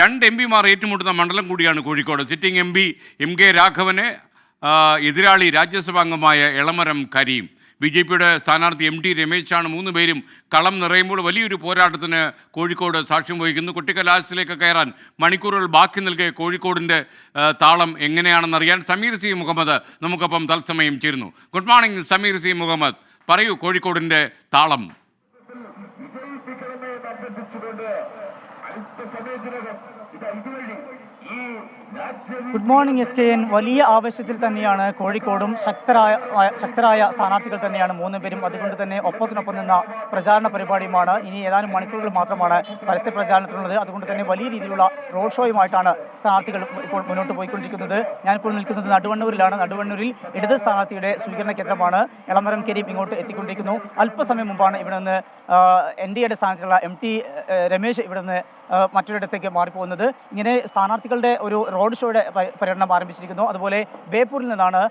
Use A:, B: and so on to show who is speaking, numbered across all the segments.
A: രണ്ട് എം പിമാർ ഏറ്റുമുട്ടുന്ന മണ്ഡലം കൂടിയാണ് Kozhikode. Sitting M P M K Raghavan എതിരാളി രാജ്യസഭാംഗമായ എളമരം കരീം. ബി ജെ പിയുടെ സ്ഥാനാർത്ഥി എം ടി രമേശാണ് മൂന്ന് പേരും കളം നിറയുമ്പോൾ വലിയൊരു പോരാട്ടത്തിന് കോഴിക്കോട് സാക്ഷ്യം വഹിക്കുന്നു. കുട്ടിക്കലാശത്തിലേക്ക് കയറാൻ മണിക്കൂറുകൾ ബാക്കി നിൽക്കെ കോഴിക്കോടിന്റെ താളം എങ്ങനെയാണെന്നറിയാൻ സമീർ സി മുഹമ്മദ് നമുക്കൊപ്പം തത്സമയം ചേരുന്നു. Good morning Sameer C Muhammad. പറയൂ കോഴിക്കോടിന്റെ താളം.
B: അല്പസമയത്തിനകം ഇത് ഇതുവഴി ഈ
C: good morning S K N വലിയ ആവേശത്തിൽ തന്നെയാണ് കോഴിക്കോടും ശക്തരായ ശക്തരായ സ്ഥാനാർത്ഥികൾ തന്നെയാണ് മൂന്ന് പേരും. അതുകൊണ്ട് തന്നെ ഒപ്പത്തിനൊപ്പം നിന്ന പ്രചാരണ പരിപാടിയുമാണ്. ഇനി ഏതാനും മണിക്കൂറുകൾ മാത്രമാണ് പരസ്യ പ്രചാരണത്തിനുള്ളത്. അതുകൊണ്ട് തന്നെ വലിയ രീതിയിലുള്ള റോഡ് ഷോയുമായിട്ടാണ് സ്ഥാനാർത്ഥികൾ ഇപ്പോൾ മുന്നോട്ട് പോയിക്കൊണ്ടിരിക്കുന്നത്. ഞാനിപ്പോൾ നിൽക്കുന്നത് നടുവണ്ണൂരിലാണ്. നടുവണ്ണൂരിൽ ഇടത് സ്ഥാനാർത്ഥിയുടെ സ്വീകരണ കേന്ദ്രമാണ്. എളമരം കരീം ഇങ്ങോട്ട് എത്തിക്കൊണ്ടിരിക്കുന്നു. അല്പസമയം മുമ്പാണ് ഇവിടെ നിന്ന് എൻ ഡി എയുടെ സ്ഥാനത്തുള്ള എം ടി രമേശ് ഇവിടെ നിന്ന് മറ്റൊരിടത്തേക്ക് മാറിപ്പോകുന്നത്. ഇങ്ങനെ സ്ഥാനാർത്ഥികളുടെ ഒരു റോഡ് ഷോയുടെ പര്യടനം ആരംഭിച്ചിരിക്കുന്നു. അതുപോലെ ബേപ്പൂരിൽ നിന്നാണ്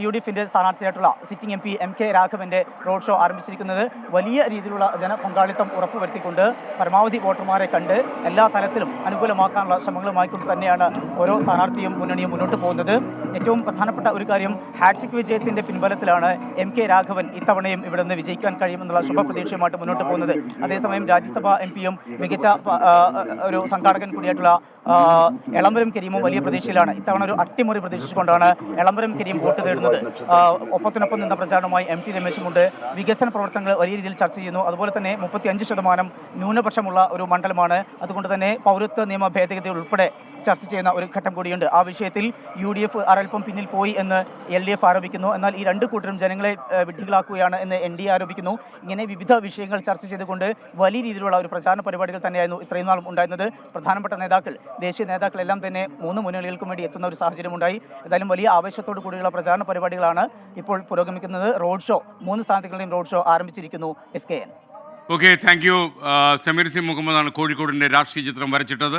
C: യു- ഡി എഫിന്റെ സ്ഥാനാർത്ഥിയായിട്ടുള്ള sitting M P M K രാഘവന്റെ road show ആരംഭിച്ചിരിക്കുന്നത്. വലിയ രീതിയിലുള്ള ജനപങ്കാളിത്തം ഉറപ്പുവരുത്തിക്കൊണ്ട് പരമാവധി വോട്ടർമാരെ കണ്ട് എല്ലാ തലത്തിലും അനുകൂലമാക്കാനുള്ള ശ്രമങ്ങളുമായിക്കൊണ്ട് തന്നെയാണ് ഓരോ സ്ഥാനാർത്ഥിയും മുന്നണിയും മുന്നോട്ട് പോകുന്നത്. ഏറ്റവും പ്രധാനപ്പെട്ട ഒരു കാര്യം ഹാട്രിക് വിജയത്തിന്റെ പിൻബലത്തിലാണ് എം കെ രാഘവൻ ഇത്തവണയും ഇവിടെ നിന്ന് വിജയിക്കാൻ കഴിയുമെന്നുള്ള ശുഭപ്രതീക്ഷയുമായിട്ട് മുന്നോട്ട് പോകുന്നത്. അതേസമയം രാജ്യസഭാ എം പിയും മികച്ച ഒരു സംഘാടകൻ കൂടിയായിട്ടുള്ള ആ, എളമ്പരം കരീമും വലിയ പ്രതീക്ഷയിലാണ്. ഇത്തവണ ഒരു അട്ടിമറി പ്രതീക്ഷിച്ചുകൊണ്ടാണ് എളംബരം കരീം വോട്ട് തേടുന്നത്. ഒപ്പത്തിനൊപ്പം നിന്ന പ്രചാരണവുമായി എം ടി രമേശുമുണ്ട്. വികസന പ്രവർത്തനങ്ങൾ വലിയ രീതിയിൽ ചർച്ച ചെയ്യുന്നു. അതുപോലെ തന്നെ മുപ്പത്തി അഞ്ച് ശതമാനം ന്യൂനപക്ഷമുള്ള ഒരു മണ്ഡലമാണ്. അതുകൊണ്ട് തന്നെ പൗരത്വ നിയമ ഭേദഗതി ഉൾപ്പെടെ ചർച്ച ചെയ്യുന്ന ഒരു ഘട്ടം കൂടിയുണ്ട്. ആ വിഷയത്തിൽ യു ഡി എഫ് അരൽപ്പം പിന്നിൽ പോയി എന്ന് എൽ ഡി എഫ് ആരോപിക്കുന്നു. എന്നാൽ ഈ രണ്ട് കൂട്ടരും ജനങ്ങളെ വിഡ്ഢികളാക്കുകയാണ് എന്ന് എൻ ഡി എ ആരോപിക്കുന്നു. ഇങ്ങനെ വിവിധ വിഷയങ്ങൾ ചർച്ച ചെയ്തുകൊണ്ട് വലിയ രീതിയിലുള്ള ഒരു പ്രചാരണ പരിപാടികൾ തന്നെയായിരുന്നു ഇത്രയും നാളും ഉണ്ടായിരുന്നത്. പ്രധാനപ്പെട്ട നേതാക്കൾ ദേശീയ നേതാക്കളെല്ലാം തന്നെ മൂന്ന് മുന്നണികൾക്കും വേണ്ടി എത്തുന്ന ഒരു സാഹചര്യമുണ്ടായി. എന്തായാലും വലിയ ആവേശത്തോടു കൂടിയുള്ള പ്രചാരണ പരിപാടികളാണ് ഇപ്പോൾ പുരോഗമിക്കുന്നത്. റോഡ് ഷോ മൂന്ന് സ്ഥാനാർത്ഥികളുടെയും റോഡ് ഷോ ആരംഭിച്ചിരിക്കുന്നു S K N
A: okay thank you Sameer C മുഹമ്മദാണ് കോഴിക്കോടിന്റെ രാഷ്ട്രീയ ചിത്രം വരച്ചിട്ടത്.